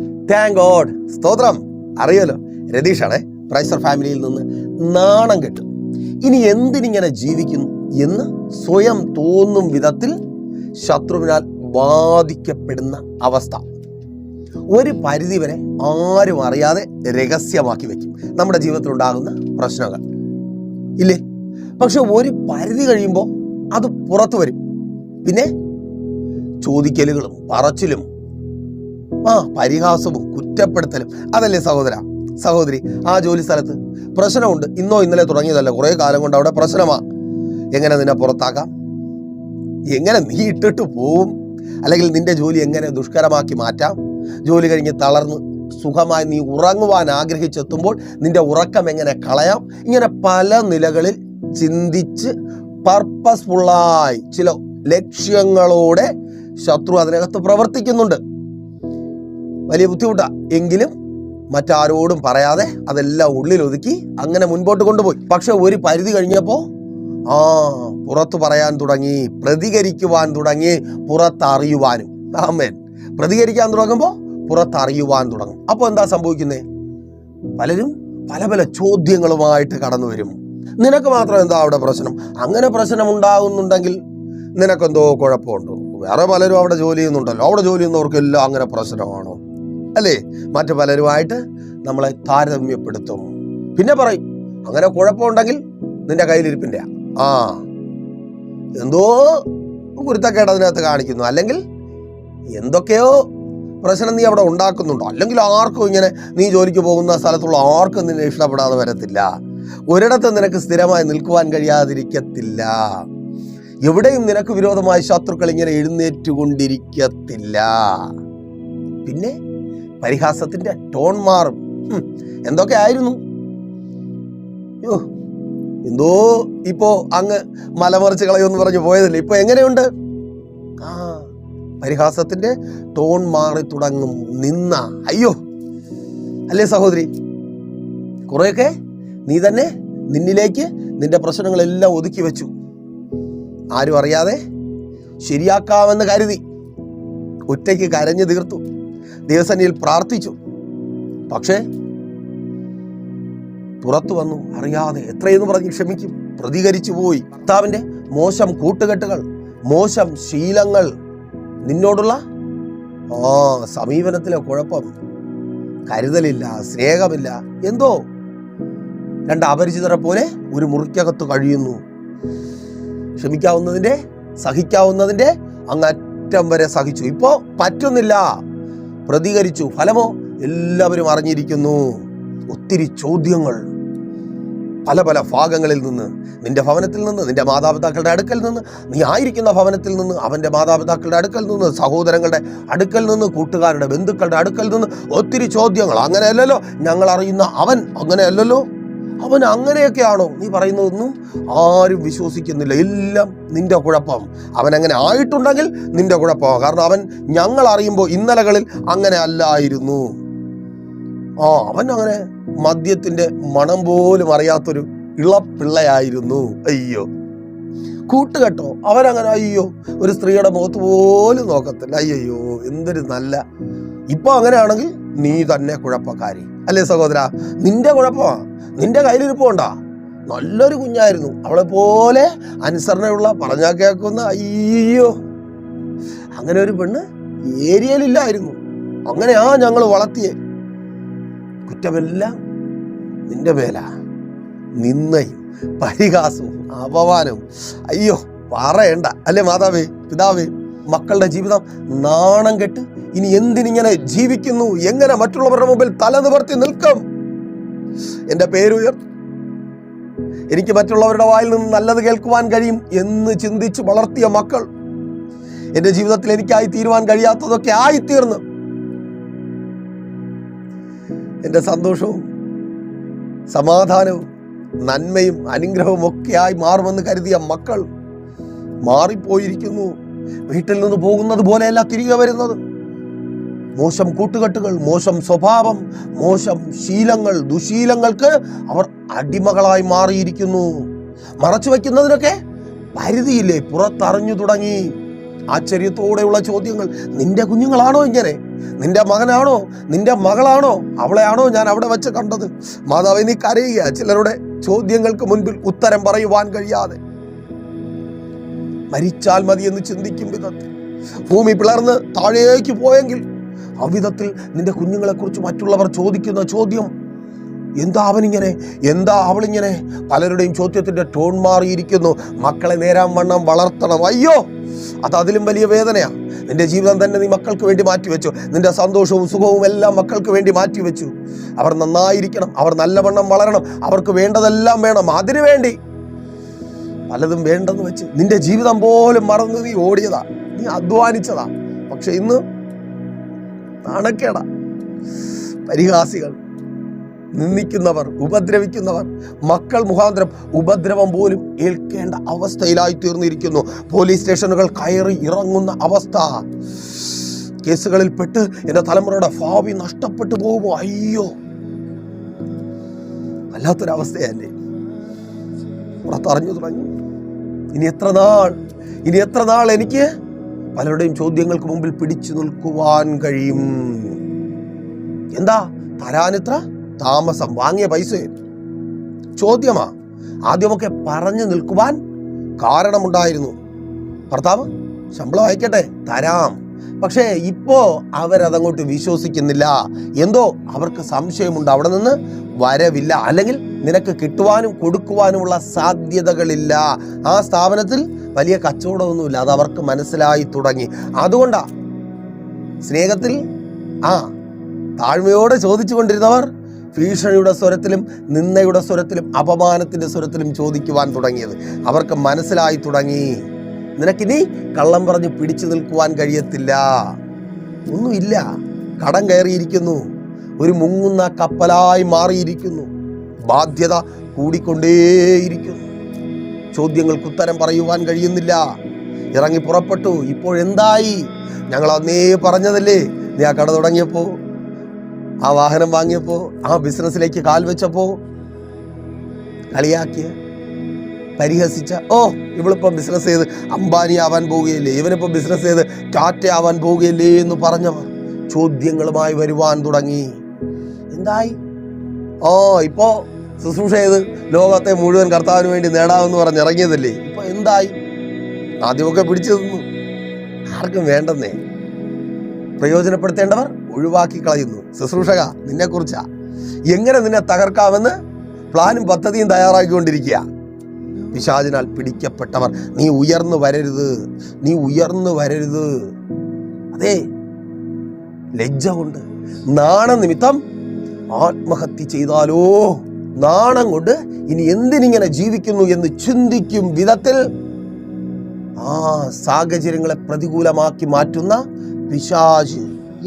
Thank God സ്തോത്രം. അറിയാലോ രതീഷാണേ പ്രൈസർ ഫാമിലിയിൽ നിന്ന് നാണം കിട്ടും. ഇനി എന്തിനിങ്ങനെ ജീവിക്കുന്നു എന്ന് സ്വയം തോന്നും വിധത്തിൽ ശത്രുവിനാൽ ബാധിക്കപ്പെടുന്ന അവസ്ഥ. ഒരു പരിധിവരെ ആരും അറിയാതെ രഹസ്യമാക്കി വെക്കും. നമ്മുടെ ജീവിതത്തിൽ ഉണ്ടാകുന്ന പ്രശ്നങ്ങൾ. ഇല്ലേ? പക്ഷെ ഒരു പരിധി കഴിയുമ്പോൾ അത് പുറത്തു വരും. പിന്നെ ചോദിക്കലുകളും പറച്ചിലും ആ പരിഹാസവും കുറ്റപ്പെടുത്തലും. അതല്ലേ സഹോദര? സഹോദരി ആ ജോലി സ്ഥലത്ത് പ്രശ്നമുണ്ട്. ഇന്നോ ഇന്നലെ തുടങ്ങിയതല്ല. കുറേ കാലം കൊണ്ട് അവിടെ പ്രശ്നമാ. എങ്ങനെ നിന്നെ പുറത്താക്കാം? എങ്ങനെ നീ ഇട്ടിട്ട് പോവും? അല്ലെങ്കിൽ നിന്റെ ജോലി എങ്ങനെ ദുഷ്കരമാക്കി മാറ്റാം? ജോലി കഴിഞ്ഞ് തളർന്ന് സുഖമായി നീ ഉറങ്ങുവാൻ ആഗ്രഹിച്ചെത്തുമ്പോൾ നിന്റെ ഉറക്കം എങ്ങനെ കളയാം? ഇങ്ങനെ പല നിലകളിൽ ചിന്തിച്ച് പർപ്പസ്ഫുള്ളായി ചില ലക്ഷ്യങ്ങളോടെ ശത്രു അതിനകത്ത് പ്രവർത്തിക്കുന്നുണ്ട്. വലിയ ബുദ്ധിമുട്ടാണ് എങ്കിലും മറ്റാരോടും പറയാതെ അതെല്ലാം ഉള്ളിൽ ഒതുക്കി അങ്ങനെ മുൻപോട്ട് കൊണ്ടുപോയി. പക്ഷെ ഒരു പരിധി കഴിഞ്ഞപ്പോൾ ആ പുറത്തു പറയാൻ തുടങ്ങി പ്രതികരിക്കുവാൻ തുടങ്ങി പുറത്തറിയുവാനും. ആമേൻ. പ്രതികരിക്കാൻ തുടങ്ങുമ്പോൾ പുറത്തറിയുവാൻ തുടങ്ങും. അപ്പോൾ എന്താ സംഭവിക്കുന്നത് പലരും പല പല ചോദ്യങ്ങളുമായിട്ട് കടന്നു വരും. നിനക്ക് മാത്രം എന്താ അവിടെ പ്രശ്നം? അങ്ങനെ പ്രശ്നം ഉണ്ടാകുന്നുണ്ടെങ്കിൽ നിനക്കെന്തോ കുഴപ്പമുണ്ടോ. വേറെ പലരും അവിടെ ജോലി ചെയ്യുന്നുണ്ടല്ലോ. അവിടെ ജോലി ചെയ്യുന്നവർക്കെല്ലാം അങ്ങനെ പ്രശ്നമാണോ? അല്ലേ? മറ്റു പലരുമായിട്ട് നമ്മളെ താരതമ്യപ്പെടുത്തും. പിന്നെ പറയും അങ്ങനെ കുഴപ്പമുണ്ടെങ്കിൽ നിന്റെ കയ്യിലിരിപ്പിന്റെ ആ. എന്തോ കുരുത്തക്കേട് അതിനകത്ത് കാണിക്കുന്നു. അല്ലെങ്കിൽ എന്തൊക്കെയോ പ്രശ്നം നീ അവിടെ ഉണ്ടാക്കുന്നുണ്ടോ? അല്ലെങ്കിൽ ആർക്കും ഇങ്ങനെ നീ ജോലിക്ക് പോകുന്ന സ്ഥലത്തുള്ള ആർക്കും നിന്നെ ഇഷ്ടപ്പെടാതെ വരത്തില്ല. ഒരിടത്ത് നിനക്ക് സ്ഥിരമായി നിൽക്കുവാൻ കഴിയാതിരിക്കത്തില്ല. എവിടെയും നിനക്ക് വിരോധമായി ശത്രുക്കൾ ഇങ്ങനെ എഴുന്നേറ്റുകൊണ്ടിരിക്കത്തില്ല. പിന്നെ പരിഹാസത്തിന്റെ ടോൺ മാറും. എന്തൊക്കെ ആയിരുന്നു? എന്തോ ഇപ്പോ അങ്ങ് മലമറിച്ച് കളയുമെന്ന് പറഞ്ഞു പോയതല്ലേ? ഇപ്പൊ എങ്ങനെയുണ്ട്? ആ പരിഹാസത്തിന്റെ ടോൺ മാറി തുടങ്ങും. നിന്ന അയ്യോ അല്ലേ സഹോദരി? കുറെയൊക്കെ നീ തന്നെ നിന്നിലേക്ക് നിന്റെ പ്രശ്നങ്ങളെല്ലാം ഒതുക്കി വെച്ചു. ആരും അറിയാതെ ശരിയാക്കാമെന്ന് കരുതി. ഒറ്റയ്ക്ക് കരഞ്ഞു തീർത്തു. ദേവസന്നിയിൽ പ്രാർത്ഥിച്ചു. പക്ഷേ പുറത്തു വന്നു. അറിയാതെ എത്രയെന്ന് പറഞ്ഞ് ക്ഷമിക്കും. പ്രതികരിച്ചു പോയി. ഭർത്താവിന്റെ മോശം കൂട്ടുകെട്ടുകൾ മോശം ശീലങ്ങൾ നിന്നോടുള്ള ആ സമീപനത്തിലെ കുഴപ്പം. കരുതലില്ല സ്നേഹമില്ല. എന്തോ? രണ്ട് അപരിചിതരെ പോലെ ഒരു മുറിക്കകത്ത് കഴിയുന്നു. ക്ഷമിക്കാവുന്നതിന്റെ സഹിക്കാവുന്നതിന്റെ അങ്ങറ്റം വരെ സഹിച്ചു. ഇപ്പോൾ പറ്റുന്നില്ല. പ്രതികരിച്ചു. ഫലമോ? എല്ലാവരും അറിഞ്ഞിരിക്കുന്നു. ഒത്തിരി ചോദ്യങ്ങൾ പല പല ഭാഗങ്ങളിൽ നിന്ന്. നിന്റെ ഭവനത്തിൽ നിന്ന് നിന്റെ മാതാപിതാക്കളുടെ അടുക്കൽ നിന്ന് നീ ആയിരിക്കുന്ന ഭവനത്തിൽ നിന്ന് അവന്റെ മാതാപിതാക്കളുടെ അടുക്കൽ നിന്ന് സഹോദരങ്ങളുടെ അടുക്കൽ നിന്ന് കൂട്ടുകാരുടെ ബന്ധുക്കളുടെ അടുക്കൽ നിന്ന് ഒത്തിരി ചോദ്യങ്ങൾ. അങ്ങനെയല്ലല്ലോ? ഞങ്ങൾ അറിയുന്ന അവൻ അങ്ങനെയല്ലല്ലോ? അവൻ അങ്ങനെയൊക്കെയാണോ നീ പറയുന്നതൊന്നും ആരും വിശ്വസിക്കുന്നില്ല. എല്ലാം നിന്റെ കുഴപ്പം. അവൻ അങ്ങനെ ആയിട്ടുണ്ടെങ്കിൽ നിന്റെ കുഴപ്പമാണ് കാരണം അവൻ ഞങ്ങൾ അറിയുമ്പോൾ ഇന്നലകളിൽ അങ്ങനെ അല്ലായിരുന്നു. ആ അവൻ അങ്ങനെ മദ്യത്തിന്റെ മണം പോലും അറിയാത്തൊരു ഇളപ്പിള്ളയായിരുന്നു. അയ്യോ. കൂട്ടുകെട്ടോ അവരങ്ങനെ അയ്യോ ഒരു സ്ത്രീയുടെ മുഖത്ത് പോലും നോക്കത്തില്ല. അയ്യോ എന്തൊരു നല്ല. ഇപ്പൊ അങ്ങനെയാണെങ്കിൽ നീ തന്നെ കുഴപ്പക്കാരി. അല്ലേ സഹോദര? നിന്റെ കുഴപ്പമാ. നിന്റെ കയ്യിലിരിപ്പുണ്ടാ നല്ലൊരു കുഞ്ഞായിരുന്നു. അവളെ പോലെ അനുസരണയുള്ള പറഞ്ഞാൽ കേൾക്കുന്ന അയ്യോ. അങ്ങനെ ഒരു പെണ്ണ് ഏരിയയിലില്ലായിരുന്നു. അങ്ങനെയാ ഞങ്ങൾ വളർത്തിയെ. കുറ്റമെല്ലാം നിന്റെ പേല നിന്നയും പരിഹാസവും അപമാനവും. അയ്യോ പറയണ്ട. അല്ലേ മാതാവേ പിതാവേ മക്കളുടെ ജീവിതം നാണം കെട്ട് ഇനി എന്തിനിങ്ങനെ ജീവിക്കുന്നു? എങ്ങനെ മറ്റുള്ളവരുടെ മുമ്പിൽ തല നിവർത്തി നിൽക്കും? എന്റെ പേരുയർ. എനിക്ക് മറ്റുള്ളവരുടെ വായിൽ നിന്ന് നല്ലത് കേൾക്കുവാൻ കഴിയും എന്ന് ചിന്തിച്ച് വളർത്തിയ മക്കൾ എന്റെ ജീവിതത്തിൽ എനിക്കായി തീരുവാൻ കഴിയാത്തതൊക്കെ ആയിത്തീർന്ന്. എന്റെ സന്തോഷവും സമാധാനവും നന്മയും അനുഗ്രഹവും ഒക്കെയായി മാറുമെന്ന് കരുതിയ മക്കൾ മാറിപ്പോയിരിക്കുന്നു. വീട്ടിൽ നിന്ന് പോകുന്നത് പോലെയല്ല തിരികെ വരുന്നത്. മോശം കൂട്ടുകെട്ടുകൾ മോശം സ്വഭാവം മോശം ശീലങ്ങൾ ദുശീലങ്ങൾക്ക് അവർ അടിമകളായി മാറിയിരിക്കുന്നു. മറച്ചു വയ്ക്കുന്നതിനൊക്കെ പരിധിയില്ലേ? പുറത്തറിഞ്ഞു തുടങ്ങി. ആശ്ചര്യത്തോടെയുള്ള ചോദ്യങ്ങൾ നിന്റെ കുഞ്ഞുങ്ങളാണോ ഇങ്ങനെ? നിന്റെ മകനാണോ? നിന്റെ മകളാണോ? അവളെയാണോ ഞാൻ അവിടെ വെച്ച് കണ്ടത്? മാതാവ് നീ കരയുക. ചിലരുടെ ചോദ്യങ്ങൾക്ക് മുൻപിൽ ഉത്തരം പറയുവാൻ കഴിയാതെ. മരിച്ചാൽ മതി എന്ന് ചിന്തിക്കും വിധത്തിൽ. ഭൂമി പിളർന്ന് താഴേക്ക് പോയെങ്കിൽ അവിധത്തിൽ നിന്റെ കുഞ്ഞുങ്ങളെക്കുറിച്ച് മറ്റുള്ളവർ ചോദിക്കുന്ന ചോദ്യം. എന്താ അവനിങ്ങനെ? എന്താ അവളിങ്ങനെ? പലരുടെയും ചോദ്യത്തിന്റെ ടോൺ മാറിയിരിക്കുന്നു. മക്കളെ നേരാൻ വണ്ണം വളർത്തണം. അയ്യോ അത് അതിലും വലിയ വേദനയാണ് നിന്റെ ജീവിതം തന്നെ നീ മക്കൾക്ക് വേണ്ടി മാറ്റിവെച്ചു. നിന്റെ സന്തോഷവും സുഖവും എല്ലാം മക്കൾക്ക് വേണ്ടി മാറ്റിവെച്ചു. അവർ നന്നായിരിക്കണം. അവർ നല്ലവണ്ണം വളരണം. അവർക്ക് വേണ്ടതെല്ലാം വേണം. അതിനു വേണ്ടി പലതും വേണ്ടെന്ന് വെച്ച് നിന്റെ ജീവിതം പോലും മറന്ന് നീ ഓടിയതാ. നീ അധ്വാനിച്ചതാ. പക്ഷെ ഇന്ന് നാണക്കേടാ പരിഹാസികൾ നിന്ദിക്കുന്നവർ ഉപദ്രവിക്കുന്നവർ മക്കൾ മുഖാന്തരം ഉപദ്രവം പോലും ഏൽക്കേണ്ട അവസ്ഥയിലായി തീർന്നിരിക്കുന്നു. പോലീസ് സ്റ്റേഷനുകൾ കയറി ഇറങ്ങുന്ന അവസ്ഥ. കേസുകളിൽ പെട്ട് എന്റെ തലമുറയുടെ ഭാവി നഷ്ടപ്പെട്ടു പോകുമോ? അയ്യോ. വല്ലാത്തൊരവസ്ഥയല്ലേ. പുറത്തറിഞ്ഞു തുടങ്ങി. ഇനി എത്ര നാൾ? ഇനി എത്ര നാൾ എനിക്ക്? പലരുടെയും ചോദ്യങ്ങൾക്ക് മുമ്പിൽ പിടിച്ചു നിൽക്കുവാൻ കഴിയും. എന്താ? തരാനിത്ര? താമസം. വാങ്ങിയ പൈസ. ചോദ്യമാ. ആദ്യമൊക്കെ പറഞ്ഞു നിൽക്കുവാൻ കാരണമുണ്ടായിരുന്നു. ഭർത്താവ് ശമ്പളം അയക്കട്ടെ. തരാം. പക്ഷേ ഇപ്പോ അവരതങ്ങോട്ട് വിശ്വസിക്കുന്നില്ല. എന്തോ അവർക്ക് സംശയമുണ്ട്. അവിടെ നിന്ന് വരവില്ല. അല്ലെങ്കിൽ നിനക്ക് കിട്ടുവാനും കൊടുക്കുവാനുമുള്ള സാധ്യതകളില്ല. ആ സ്ഥാപനത്തിൽ വലിയ കച്ചവടമൊന്നുമില്ല. അത് അവർക്ക് മനസ്സിലായി തുടങ്ങി. അതുകൊണ്ടാ സ്നേഹത്തിൽ ആ താഴ്മയോടെ ചോദിച്ചു കൊണ്ടിരുന്നവർ ഭീഷണിയുടെ സ്വരത്തിലും നിന്ദയുടെ സ്വരത്തിലും അപമാനത്തിന്റെ സ്വരത്തിലും ചോദിക്കുവാൻ തുടങ്ങിയത്. അവർക്ക് മനസ്സിലായി തുടങ്ങി. നിനക്കിനി കള്ളം പറഞ്ഞ് പിടിച്ചു നിൽക്കുവാൻ കഴിയത്തില്ല. ഒന്നുമില്ല. കടം കയറിയിരിക്കുന്നു. ഒരു മുങ്ങുന്ന കപ്പലായി മാറിയിരിക്കുന്നു. ബാധ്യത കൂടിക്കൊണ്ടേയിരിക്കുന്നു. ചോദ്യങ്ങൾക്ക് ഉത്തരം പറയുവാൻ കഴിയുന്നില്ല. ഇറങ്ങി പുറപ്പെട്ടു. ഇപ്പോഴെന്തായി ഞങ്ങൾ അന്നേ പറഞ്ഞതല്ലേ? നീ ആ കട തുടങ്ങിയപ്പോ ആ വാഹനം വാങ്ങിയപ്പോ ആ ബിസിനസ്സിലേക്ക് കാൽ വെച്ചപ്പോ കളിയാക്കിയ പരിഹസിച്ച ഓ ഇവളിപ്പോ ബിസിനസ് ചെയ്ത് അംബാനി ആവാൻ പോവുകയില്ലേ? ഇവനിപ്പോ ബിസിനസ് ചെയ്ത് ടാറ്റ ആവാൻ പോവുകയില്ലേ എന്ന് പറഞ്ഞവർ ചോദ്യങ്ങളുമായി വരുവാൻ തുടങ്ങി. എന്തായി? ഓ ഇപ്പോ ശുശ്രൂഷ ചെയ്ത് ലോകത്തെ മുഴുവൻ കർത്താവിന് വേണ്ടി നേടാമെന്ന് പറഞ്ഞ് ഇറങ്ങിയതല്ലേ? ഇപ്പൊ എന്തായി? ആദ്യമൊക്കെ പിടിച്ചു തന്നു ആർക്കും വേണ്ടെന്നേ. പ്രയോജനപ്പെടുത്തേണ്ടവർ ഒഴിവാക്കി കളയുന്നു. ശുശ്രൂഷക നിന്നെക്കുറിച്ചാ എങ്ങനെ നിന്നെ തകർക്കാമെന്ന് പ്ലാനും പദ്ധതിയും തയ്യാറാക്കിക്കൊണ്ടിരിക്കുക. പിശാചിനാൽ പിടിക്കപ്പെട്ടവർ നീ ഉയർന്നു വരരുത്. നീ ഉയർന്നു വരരുത്. അതെ ലജ്ജ കൊണ്ട് നാണനിമിത്തം ആത്മഹത്യ ചെയ്താലോ? നാണം കൊണ്ട് ഇനി എന്തിനിങ്ങനെ ജീവിക്കുന്നു എന്ന് ചിന്തിക്കും വിധത്തിൽ ആ സാഹചര്യങ്ങളെ പ്രതികൂലമാക്കി മാറ്റുന്ന പിശാജ്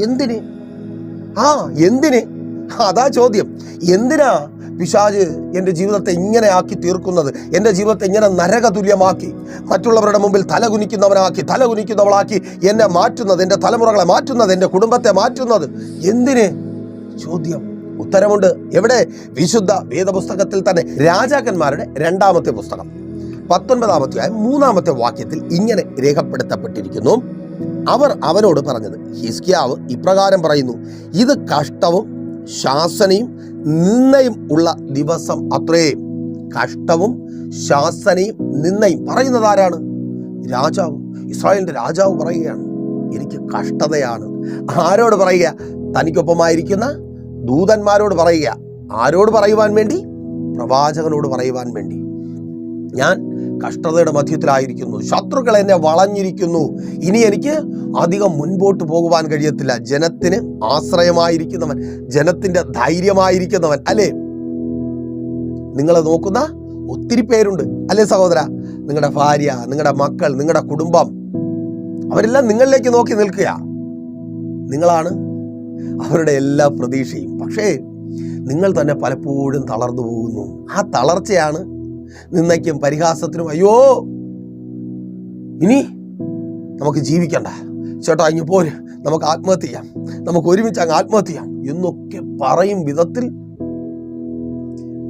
എന്തിന്? ആ എന്തിന്? അതാ ചോദ്യം. എന്തിനാ പിശാജ് എന്റെ ജീവിതത്തെ ഇങ്ങനെ ആക്കി തീർക്കുന്നത്? എന്റെ ജീവിതത്തെ ഇങ്ങനെ നരകതുല്യമാക്കി മറ്റുള്ളവരുടെ മുമ്പിൽ തലകുനിക്കുന്നവനാക്കി തലകുനിക്കുന്നവളാക്കി എന്നെ മാറ്റുന്നത് എന്റെ തലമുറകളെ മാറ്റുന്നത് എന്റെ കുടുംബത്തെ മാറ്റുന്നത് എന്തിന്? ചോദ്യം. ഉത്തരമുണ്ട്. എവിടെ? വിശുദ്ധ വേദപുസ്തകത്തിൽ തന്നെ. രാജാക്കന്മാരുടെ രണ്ടാമത്തെ പുസ്തകം. പത്തൊൻപതാമത്തെ മൂന്നാമത്തെ വാക്യത്തിൽ ഇങ്ങനെ രേഖപ്പെടുത്തപ്പെട്ടിരിക്കുന്നു. അവർ അവനോട് പറഞ്ഞത് ഹിസ്കിയാവ് ഇപ്രകാരം പറയുന്നു ഇത് കഷ്ടവും ശാസനയും നിന്നയും ഉള്ള ദിവസം അത്രേ. കഷ്ടവും ശാസനയും നിന്നയും പറയുന്നത് ആരാണ്? രാജാവ്. ഇസ്രായേലിന്റെ രാജാവ് പറയുകയാണ് എനിക്ക് കഷ്ടതയാണ്. ആരോട് പറയുക? തനിക്കൊപ്പമായിരിക്കുന്ന ദൂതന്മാരോട് പറയുക. ആരോട് പറയുവാൻ വേണ്ടി? പ്രവാചകനോട് പറയുവാൻ വേണ്ടി. ഞാൻ കഷ്ടതയുടെ മധ്യത്തിലായിരിക്കുന്നു. ശത്രുക്കൾ എന്നെ വളഞ്ഞിരിക്കുന്നു. ഇനി എനിക്ക് അധികം മുൻപോട്ട് പോകുവാൻ കഴിയത്തില്ല. ജനത്തിന് ആശ്രയമായിരിക്കുന്നവൻ ജനത്തിന്റെ ധൈര്യമായിരിക്കുന്നവൻ അല്ലേ? നിങ്ങളെ നോക്കുന്ന ഒത്തിരി പേരുണ്ട്. അല്ലേ സഹോദര? നിങ്ങളുടെ ഭാര്യ നിങ്ങളുടെ മക്കൾ നിങ്ങളുടെ കുടുംബം. അവരെല്ലാം നിങ്ങളിലേക്ക് നോക്കി നിൽക്കുക. നിങ്ങളാണ് അവരുടെ എല്ലാ പ്രതീക്ഷയും. പക്ഷേ നിങ്ങൾ തന്നെ പലപ്പോഴും തളർന്നു പോകുന്നു. ആ തളർച്ചയാണ് നിന്നയ്ക്കും പരിഹാസത്തിനും. അയ്യോ! ഇനി നമുക്ക് ജീവിക്കണ്ട. ചേട്ടാ ഇങ്ങ് പോര്. നമുക്ക് ആത്മഹത്യ ചെയ്യാം. നമുക്ക് ഒരുമിച്ച് അങ്ങ് ആത്മഹത്യ ചെയ്യാം. എന്നൊക്കെ പറയും വിധത്തിൽ.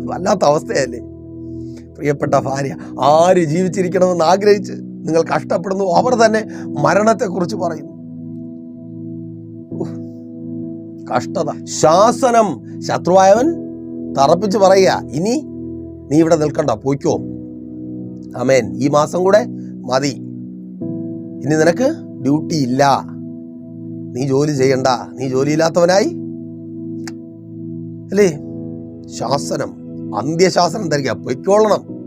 വല്ലാത്ത അവസ്ഥയല്ലേ? പ്രിയപ്പെട്ട ഭാര്യ ആര് ജീവിച്ചിരിക്കണമെന്ന് ആഗ്രഹിച്ച് നിങ്ങൾ കഷ്ടപ്പെടുന്നു. അവർ തന്നെ മരണത്തെക്കുറിച്ച് പറയുന്നു. കഷ്ടത. ശാസനം. ശത്രുവായവൻ തറപ്പിച്ച് പറയുക ഇനി നീ ഇവിടെ നിൽക്കണ്ട പോയിക്കോ. അമേൻ ഈ മാസം കൂടെ മതി. ഇനി നിനക്ക് ഡ്യൂട്ടി ഇല്ല. നീ ജോലി ചെയ്യണ്ട. നീ ജോലിയില്ലാത്തവനായി. അല്ലേ? ശാസനം. അന്ത്യശാസനം ധരിക്കുക. പൊയ്ക്കോളണം.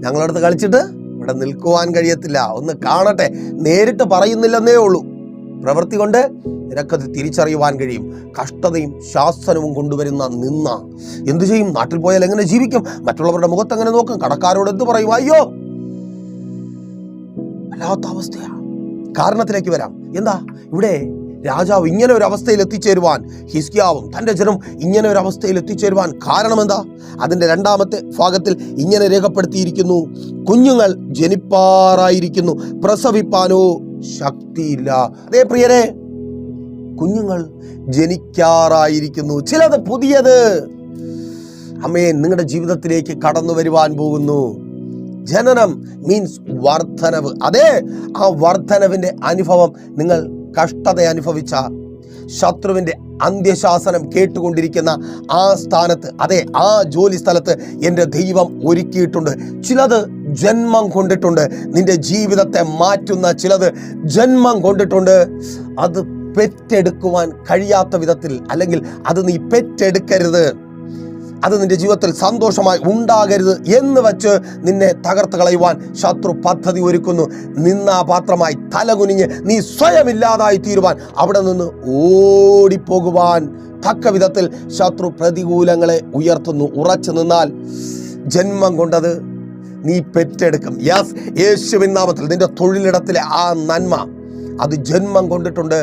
ഞങ്ങളടുത്ത് കളിച്ചിട്ട് ഇവിടെ നിൽക്കുവാൻ കഴിയത്തില്ല. ഒന്ന് കാണട്ടെ. നേരിട്ട് പറയുന്നില്ലെന്നേ ഉള്ളൂ. പ്രവൃത്തി കൊണ്ട് നിനക്കത് തിരിച്ചറിയുവാൻ കഴിയും. കഷ്ടതയും ശാസനവും കൊണ്ടുവരുന്ന നിന്ന. എന്തു ചെയ്യും? നാട്ടിൽ പോയാൽ എങ്ങനെ ജീവിക്കും? മറ്റുള്ളവരുടെ മുഖത്ത് എങ്ങനെ നോക്കും. കടക്കാരോട് എന്ത് പറയും? അയ്യോ! വല്ലാത്ത അവസ്ഥയാ. കാരണത്തിലേക്ക് വരാം. എന്താ? ഇവിടെ രാജാവ് ഇങ്ങനെ ഒരു അവസ്ഥയിൽ എത്തിച്ചേരുവാൻ ഹിസ്കിയാവും തന്റെ ജനം ഇങ്ങനെ ഒരു അവസ്ഥയിൽ എത്തിച്ചേരുവാൻ കാരണം എന്താ? അതിന്റെ രണ്ടാമത്തെ ഭാഗത്തിൽ ഇങ്ങനെ രേഖപ്പെടുത്തിയിരിക്കുന്നു. കുഞ്ഞുങ്ങൾ ജനിപ്പാറായിരിക്കുന്നു. പ്രസവിപ്പാനോ ശക്തിയില്ല. അതേ പ്രിയരെ കുഞ്ഞുങ്ങൾ ജനിക്കാറായിരിക്കുന്നു. ചിലത് പുതിയത്. അമ്മേ നിങ്ങളുടെ ജീവിതത്തിലേക്ക് കടന്നു വരുവാൻ പോകുന്നു. ജനനം മീൻസ് വർധനവ് അതെ ആ വർധനവിന്റെ അനുഭവം നിങ്ങൾ കഷ്ടത അനുഭവിച്ച ശത്രുവിന്റെ അന്ത്യശാസനം കേട്ടുകൊണ്ടിരിക്കുന്ന ആ സ്ഥാനത്ത് അതെ ആ ജോലി സ്ഥലത്ത് എന്റെ ദൈവം ഒരുക്കിയിട്ടുണ്ട്. ചിലത് ജന്മം കൊണ്ടിട്ടുണ്ട്. നിന്റെ ജീവിതത്തെ മാറ്റുന്ന ചിലത് ജന്മം കൊണ്ടിട്ടുണ്ട്. അത് പെറ്റെടുക്കുവാൻ കഴിയാത്ത വിധത്തിൽ അല്ലെങ്കിൽ അത് നീ പെറ്റെടുക്കരുത്. അത് നിന്റെ ജീവിതത്തിൽ സന്തോഷമായി ഉണ്ടാകരുത് എന്ന് വെച്ച് നിന്നെ തകർത്ത് കളയുവാൻ ശത്രു പദ്ധതി ഒരുക്കുന്നു. നിന്നാപാത്രമായി തലകുനിഞ്ഞ് നീ സ്വയം ഇല്ലാതായി തീരുവാൻ അവിടെ നിന്ന് ഓടിപ്പോകുവാൻ തക്ക വിധത്തിൽ ശത്രു പ്രതികൂലങ്ങളെ ഉയർത്തുന്നു. ഉറച്ചു നിന്നാൽ ജന്മം കൊണ്ടത് നീ പെറ്റെടുക്കും. യാസ് യേശുവിൻ നാമത്തിൽ നിന്റെ തൊഴിലിടത്തിലെ ആ നന്മ അത് ജന്മം കൊണ്ടിട്ടുണ്ട്.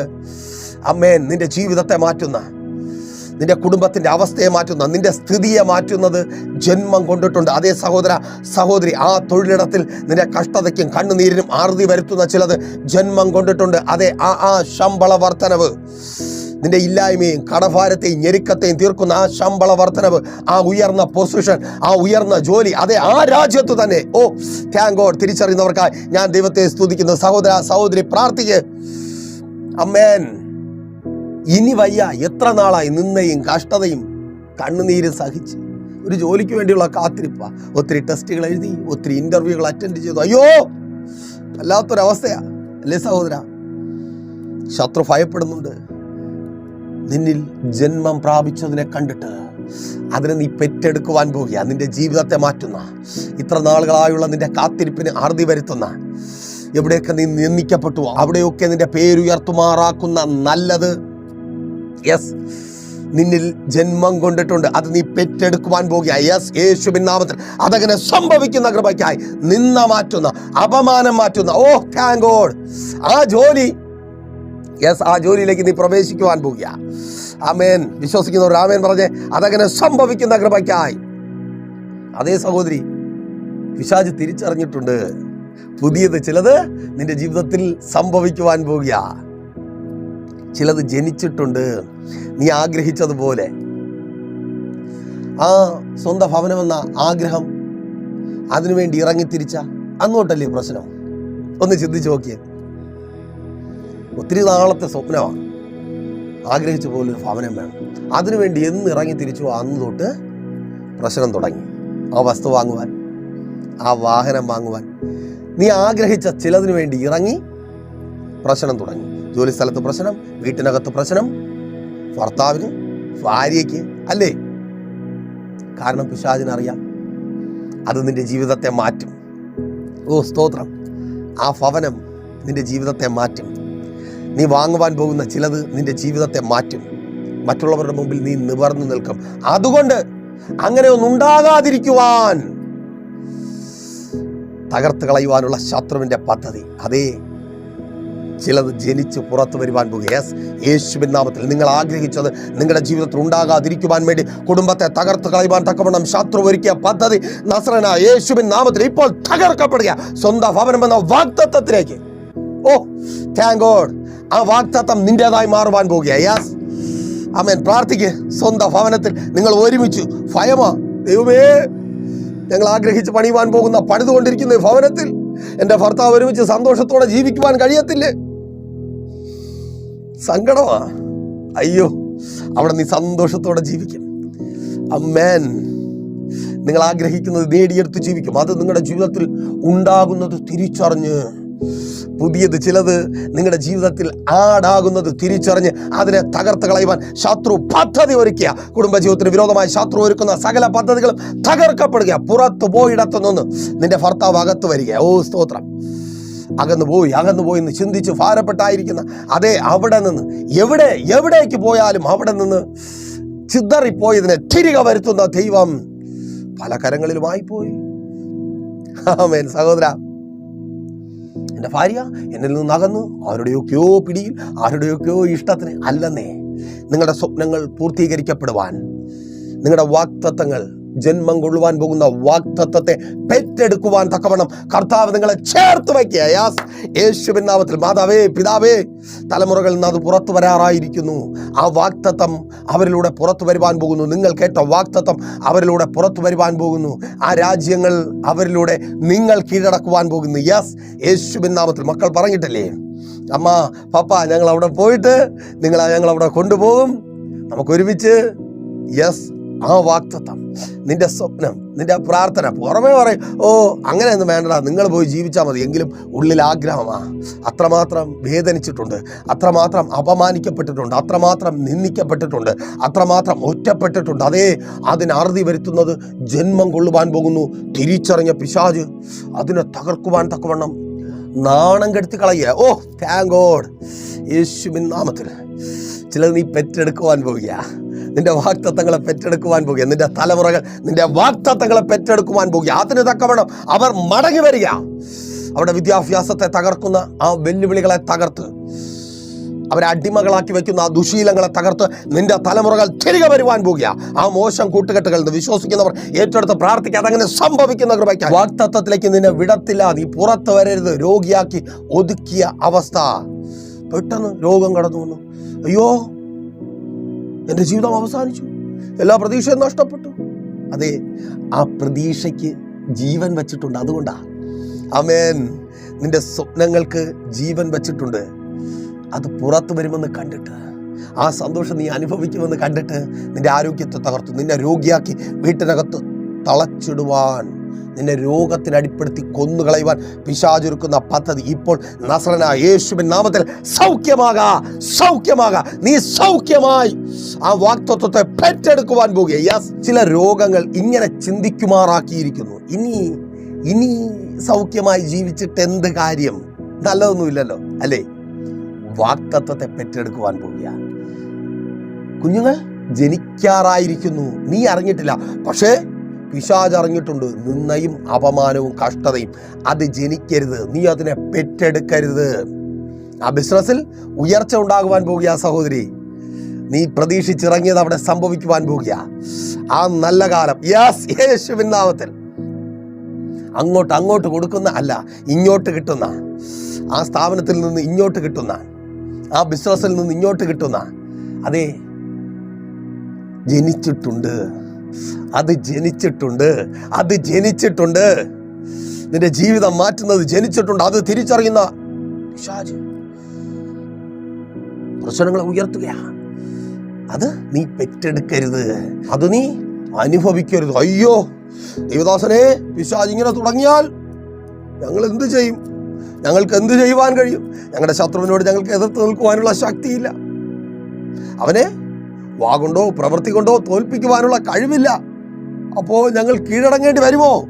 അമ്മേൻ നിന്റെ ജീവിതത്തെ മാറ്റുന്ന നിന്റെ കുടുംബത്തിന്റെ അവസ്ഥയെ മാറ്റുന്ന നിന്റെ സ്ഥിതിയെ മാറ്റുന്നത് ജന്മം കൊണ്ടിട്ടുണ്ട്. അതേ സഹോദര സഹോദരി ആ തൊഴിലിടത്തിൽ നിന്റെ കഷ്ടതയ്ക്കും കണ്ണുനീരിനും ആർതി വരുത്തുന്ന ചിലത് ജന്മം കൊണ്ടിട്ടുണ്ട്. അതെ ആ ആ ശമ്പള വർധനവ്. നിന്റെ ഇല്ലായ്മയും കടഭാരത്തെയും ഞെരുക്കത്തെയും തീർക്കുന്ന ആ ശമ്പള വർധനവ് ആ ഉയർന്ന പൊസിഷൻ ആ ഉയർന്ന ജോലി അതെ ആ രാജ്യത്ത് തന്നെ. ഓ താങ്ക് തിരിച്ചറിയുന്നവർക്കായി ഞാൻ ദൈവത്തെ സ്തുതിക്കുന്നു. സഹോദര സഹോദരി പ്രാർത്ഥിക്ക്. അമ്മേൻ. ഇനി വയ്യ എത്ര നാളായി നിന്നയും കഷ്ടതയും കണ്ണുനീര് സഹിച്ച്. ഒരു ജോലിക്ക് വേണ്ടിയുള്ള കാത്തിരിപ്പ. ഒത്തിരി ടെസ്റ്റുകൾ എഴുതി ഒത്തിരി ഇന്റർവ്യൂകൾ അറ്റൻഡ് ചെയ്തു. അയ്യോ വല്ലാത്തൊരവസ്ഥയാ. അല്ലേ സഹോദര? ശത്രു ഭയപ്പെടുന്നുണ്ട്. നിന്നിൽ ജന്മം പ്രാപിച്ചതിനെ കണ്ടിട്ട് അതിനെ നീ പെറ്റെടുക്കുവാൻ പോകുക നിന്റെ ജീവിതത്തെ മാറ്റുന്ന ഇത്ര നാളുകളായുള്ള നിന്റെ കാത്തിരിപ്പിന് അറുതി വരുത്തുന്ന എവിടെയൊക്കെ നീ നിന്ദിക്കപ്പെട്ടു അവിടെയൊക്കെ നിന്റെ പേരുയർത്തുമാറാക്കുന്ന നല്ലത് യെസ് നിന്നിൽ ജന്മം കൊണ്ടിട്ടുണ്ട്. അത് നീ പെറ്റെടുക്കുവാൻ പോകുക യെസ് യേശുവിൻ നാമത്തിൽ അതങ്ങനെ സംഭവിക്കുന്ന കൃപയ്ക്കായി നിന്ന മാറ്റുന്ന അപമാനം മാറ്റുന്ന ഓ താങ്ക് ഗോഡ് ആ ജോലി യെസ് ആ ജോലിയിലേക്ക് നീ പ്രവേശിക്കുവാൻ പോകുക. ആമേൻ. വിശ്വസിക്കുന്നവർ ആമേൻ പറഞ്ഞ് അതങ്ങനെ സംഭവിക്കുന്ന കൃപയ്ക്കായി. അതേ സഹോദരി പിശാജ് തിരിച്ചറിഞ്ഞിട്ടുണ്ട്. പുതിയത് ചിലത് നിന്റെ ജീവിതത്തിൽ സംഭവിക്കുവാൻ പോകുക. ചിലത് ജനിച്ചിട്ടുണ്ട്. നീ ആഗ്രഹിച്ചതുപോലെ. ആ സ്വന്തം ഭവനമെന്ന ആഗ്രഹം അതിനുവേണ്ടി ഇറങ്ങിത്തിരിച്ച അങ്ങോട്ടല്ലേ പ്രശ്നം? ഒന്ന് ചിന്തിച്ചു നോക്കിയേ. ഒത്തിരി നാളത്തെ സ്വപ്നമാണ്. ആഗ്രഹിച്ച പോലെ ഒരു ഭവനം വേണം. അതിനുവേണ്ടി എന്ന് ഇറങ്ങി തിരിച്ചു അന്ന് തൊട്ട് പ്രശ്നം തുടങ്ങി. ആ വസ്തു വാങ്ങുവാൻ ആ വാഹനം വാങ്ങുവാൻ നീ ആഗ്രഹിച്ച ചിലതിനു വേണ്ടി ഇറങ്ങി പ്രശ്നം തുടങ്ങി. ജോലി സ്ഥലത്ത് പ്രശ്നം വീട്ടിനകത്ത് പ്രശ്നം ഭർത്താവിന് ഭാര്യയ്ക്ക് അല്ലേ? കാരണം പിശാചിനറിയാം അത് നിന്റെ ജീവിതത്തെ മാറ്റും. ഓ സ്തോത്രം. ആ ഭവനം നിന്റെ ജീവിതത്തെ മാറ്റും. നീ വാങ്ങുവാൻ പോകുന്ന ചിലത് നിന്റെ ജീവിതത്തെ മാറ്റും. മറ്റുള്ളവരുടെ മുമ്പിൽ നീ നിവർന്നു നിൽക്കും. അതുകൊണ്ട് അങ്ങനെ ഒന്നുണ്ടാകാതിരിക്കുവാൻ തകർത്ത് കളയുവാനുള്ള ശത്രുവിന്റെ പദ്ധതി. അതേ ചിലത് ജനിച്ച് പുറത്തു വരുവാൻ പോകുക യെസ് യേശുവിൻ നാമത്തിൽ നിങ്ങൾ ആഗ്രഹിച്ചത് നിങ്ങളുടെ ജീവിതത്തിൽ ഉണ്ടാകാതിരിക്കുവാൻ വേണ്ടി കുടുംബത്തെ തകർത്ത് കളയുവാൻ തക്കവണ്ണം ശത്രു ഒരുക്കിയ പദ്ധതി നസ്രന യേശുവിൻ നാമത്തിൽ ഇപ്പോൾ തകർക്കപ്പെടുക. സ്വന്തം ഭവനം എന്ന വാഗ്ദത്തത്തിലേക്ക്. ഓ താങ്ക് ഗോഡ് ആ വാഗ്ദത്തം നിന്റേതായി മാറുവാൻ പോകുക യെസ് അമേൻ പ്രാർത്ഥിക്ക്. സ്വന്തം ഭവനത്തിൽ നിങ്ങൾ ഒരുമിച്ച് ഭയമാ? ദൈവമേ ഞങ്ങൾ ആഗ്രഹിച്ച് പണിയുവാൻ പോകുന്ന പണിതുകൊണ്ടിരിക്കുന്ന ഭവനത്തിൽ എന്റെ ഭർത്താവ് ഒരുമിച്ച് സന്തോഷത്തോടെ ജീവിക്കുവാൻ കഴിയത്തില്ലേ? സങ്കടമാ. അയ്യോ അവിടെ നീ സന്തോഷത്തോടെ ജീവിക്കും. അമ്മേൻ നിങ്ങൾ ആഗ്രഹിക്കുന്നത് നേടിയെടുത്ത് ജീവിക്കും. അത് നിങ്ങളുടെ ജീവിതത്തിൽ ഉണ്ടാകുന്നത് തിരിച്ചറിഞ്ഞ് പുതിയത് ചിലത് നിങ്ങളുടെ ജീവിതത്തിൽ ആടാകുന്നത് തിരിച്ചറിഞ്ഞ് അതിനെ തകർത്ത് കളയുവാൻ ശത്രു പദ്ധതി ഒരുക്കുക കുടുംബജീവിതത്തിന് വിരോധമായി ശത്രു ഒരുക്കുന്ന സകല പദ്ധതികളും തകർക്കപ്പെടുക പുറത്തു പോയിടത്തു നിന്ന് നിന്റെ ഭർത്താവ് അകത്ത് വരിക ഓ സ്തോത്രം. അകന്നു പോയി അകന്നു പോയി എന്ന് ചിന്തിച്ച് ഭാരപ്പെട്ടായിരിക്കുന്ന അതേ അവിടെ നിന്ന് എവിടെ എവിടേക്ക് പോയാലും അവിടെ നിന്ന് ചിതറിപ്പോയതിനെ തിരികെ വരുത്തുന്ന ദൈവം പല കരങ്ങളിലുമായി പോയി. ആമേൻ. സഹോദര എന്റെ ഭാര്യ എന്നിൽ നിന്ന് അകന്നു ആരുടെയൊക്കെയോ പിടിയിൽ ആരുടെയൊക്കെയോ ഇഷ്ടത്തിന് അല്ലെന്നേ. നിങ്ങളുടെ സ്വപ്നങ്ങൾ പൂർത്തീകരിക്കപ്പെടുവാൻ നിങ്ങളുടെ വാക്തത്വങ്ങൾ ജന്മം കൊള്ളുവാൻ പോകുന്ന വാക്തത്വത്തെ പെറ്റെടുക്കുവാൻ തക്കവണ്ണം കർത്താവ് നിങ്ങളെ ചേർത്ത് വയ്ക്കുക. യാസ് യേശുവിൻ നാമത്തിൽ. മാതാവേ പിതാവേ തലമുറകളിൽ നിന്ന് അത് പുറത്തു വരാറായിരിക്കുന്നു. ആ വാക്തത്വം അവരിലൂടെ പുറത്തു വരുവാൻ പോകുന്നു. നിങ്ങൾ കേട്ട വാക്തത്വം അവരിലൂടെ പുറത്തു വരുവാൻ പോകുന്നു. ആ രാജ്യങ്ങൾ അവരിലൂടെ നിങ്ങൾ കീഴടക്കുവാൻ പോകുന്നു. യാസ് യേശുവിൻ നാമത്തിൽ. മക്കൾ പറഞ്ഞിട്ടില്ലേ? അമ്മ പപ്പ ഞങ്ങൾ അവിടെ പോയിട്ട് നിങ്ങൾ ഞങ്ങൾ അവിടെ കൊണ്ടുപോകും. നമുക്കൊരുമിച്ച്. യെസ് ആ വാക്തത്വം നിന്റെ സ്വപ്നം നിന്റെ പ്രാർത്ഥന. പുറമേ പറയും ഓ അങ്ങനെയൊന്നും വേണ്ടടാ നിങ്ങൾ പോയി ജീവിച്ചാൽ മതി. എങ്കിലും ഉള്ളിൽ ആഗ്രഹമാ. അത്രമാത്രം വേദനിച്ചിട്ടുണ്ട് അത്രമാത്രം അപമാനിക്കപ്പെട്ടിട്ടുണ്ട് അത്രമാത്രം നിന്ദിക്കപ്പെട്ടിട്ടുണ്ട് അത്രമാത്രം ഒറ്റപ്പെട്ടിട്ടുണ്ട്. അതേ അതിന് അറുതി വരുത്തുന്നത് ജന്മം കൊള്ളുവാൻ പോകുന്നു തിരിച്ചറിഞ്ഞ പിശാജ് അതിനെ തകർക്കുവാൻ തക്കവണ്ണം നാണം കെടുത്തി കളയുക. ഓ താങ്ക് ഗോഡ് യേശുവിൻ നാമത്തിൽ ചിലത് നീ പെറ്റെടുക്കുവാൻ പോവുക നിന്റെ വാക്തത്വങ്ങളെ പെറ്റെടുക്കുവാൻ പോകുക. നിന്റെ തലമുറകൾ നിന്റെ വാക്തത്വങ്ങളെ പെറ്റെടുക്കുവാൻ പോകുക. അതിന് തക്കവണ്ണം അവർ മടങ്ങി വരിക. അവിടെ വിദ്യാഭ്യാസത്തെ തകർക്കുന്ന ആ വെല്ലുവിളികളെ തകർത്ത് അവരെ അടിമകളാക്കി വെക്കുന്ന ആ ദുശീലങ്ങളെ തകർത്ത് നിന്റെ തലമുറകൾ തിരികെ വരുവാൻ പോകുക. ആ മോശം കൂട്ടുകെട്ടുകളിൽ നിന്ന് വിശ്വസിക്കുന്നവർ ഏറ്റെടുത്ത് പ്രാർത്ഥിക്കാതെ അതങ്ങനെ സംഭവിക്കുന്ന കൃപയ്ക്ക് വാക്തത്വത്തിലേക്ക് നിന്നെ വിടത്തില്ല. നീ പുറത്ത് വരരുത്. രോഗിയാക്കി ഒതുക്കിയ അവസ്ഥ. പെട്ടെന്ന് രോഗം കടന്നു വന്നു അയ്യോ എന്റെ ജീവിതം അവസാനിച്ചു. എല്ലാ പ്രതീക്ഷയും നഷ്ടപ്പെട്ടു. അതെ ആ പ്രതീക്ഷയ്ക്ക് ജീവൻ വച്ചിട്ടുണ്ട്. അതുകൊണ്ടാ. അമേൻ നിന്റെ സ്വപ്നങ്ങൾക്ക് ജീവൻ വച്ചിട്ടുണ്ട്. അത് പുറത്തു വരുമെന്ന് കണ്ടിട്ട് ആ സന്തോഷം നീ അനുഭവിക്കുമെന്ന് കണ്ടിട്ട് നിന്റെ ആരോഗ്യത്തെ തകർത്തു. നിന്നെ രോഗിയാക്കി വീട്ടിനകത്ത് തളച്ചിടുവാൻ നിന്നെ രോഗത്തിന് അടിപ്പെടുത്തി കൊന്നുകളയുവാൻ പിശാചുരുക്കുന്ന പദ്ധതി ഇപ്പോൾ നസ്രന യേശുവിൻ നാമത്തിൽ സൗഖ്യമാകാ സൗഖ്യമാകാ. നീ സൗഖ്യമായി ആ വാക്തത്വത്തെ പെറ്റെടുക്കുവാൻ പോകുക. യെസ് ചില രോഗങ്ങൾ ഇങ്ങനെ ചിന്തിക്കുമാറാക്കിയിരിക്കുന്നു. ഇനി ഇനി സൗഖ്യമായി ജീവിച്ചിട്ട് എന്ത് കാര്യം? നല്ലതൊന്നുമില്ലല്ലോ അല്ലേ? വാക്തത്വത്തെ പെറ്റെടുക്കുവാൻ പോവുക കുഞ്ഞുങ്ങൾ ജനിക്കാറായിരിക്കുന്നു. നീ അറിഞ്ഞിട്ടില്ല. പക്ഷേ പിശാജ് അറിഞ്ഞിട്ടുണ്ട് നിന്നയും അപമാനവും കഷ്ടതയും. അത് ജനിക്കരുത്. നീ അതിനെ പെറ്റെടുക്കരുത്. ആ ബിസിനസ്സിൽ ഉയർച്ച ഉണ്ടാകുവാൻ പോകുക സഹോദരി. നീ പ്രതീക്ഷിച്ചിറങ്ങിയത് അവിടെ സംഭവിക്കുവാൻ പോകുക. ആ നല്ല കാലം. യാസ് യേശുവിൻ നാമത്തിൽ. അങ്ങോട്ട് അങ്ങോട്ട് കൊടുക്കുന്ന അല്ല ഇങ്ങോട്ട് കിട്ടുന്ന. ആ സ്ഥാപനത്തിൽ നിന്ന് ഇങ്ങോട്ട് കിട്ടുന്ന. ആ ബിസിനസ്സിൽ നിന്ന് ഇങ്ങോട്ട് കിട്ടുന്ന. അതെ ജനിച്ചിട്ടുണ്ട്. അത് ജനിച്ചിട്ടുണ്ട് അത് ജനിച്ചിട്ടുണ്ട്. നിന്റെ ജീവിതം മാറ്റുന്നത് ജനിച്ചിട്ടുണ്ട് അത് തിരിച്ചറിയുന്ന പിശാച് പ്രശ്നങ്ങളെ ഉയർത്തുക അത് നീ പെറ്റെടുക്കരുത്. അത് നീ അനുഭവിക്കരുത്. അയ്യോ ദേവദാസനെ പിശാജ് ഇങ്ങനെ തുടങ്ങിയാൽ ഞങ്ങൾ എന്ത് ചെയ്യും? ഞങ്ങൾക്ക് എന്ത് ചെയ്യുവാൻ കഴിയും? ഞങ്ങളുടെ ശത്രുവിനോട് ഞങ്ങൾക്ക് എതിർത്ത് നിൽക്കുവാനുള്ള ശക്തിയില്ല. അവനെ വാകൊണ്ടോ പ്രവൃത്തി കൊണ്ടോ തോൽപ്പിക്കുവാനുള്ള കഴിവില്ല. അപ്പോൾ ഞങ്ങൾ കീഴടങ്ങേണ്ടി വരുമോ?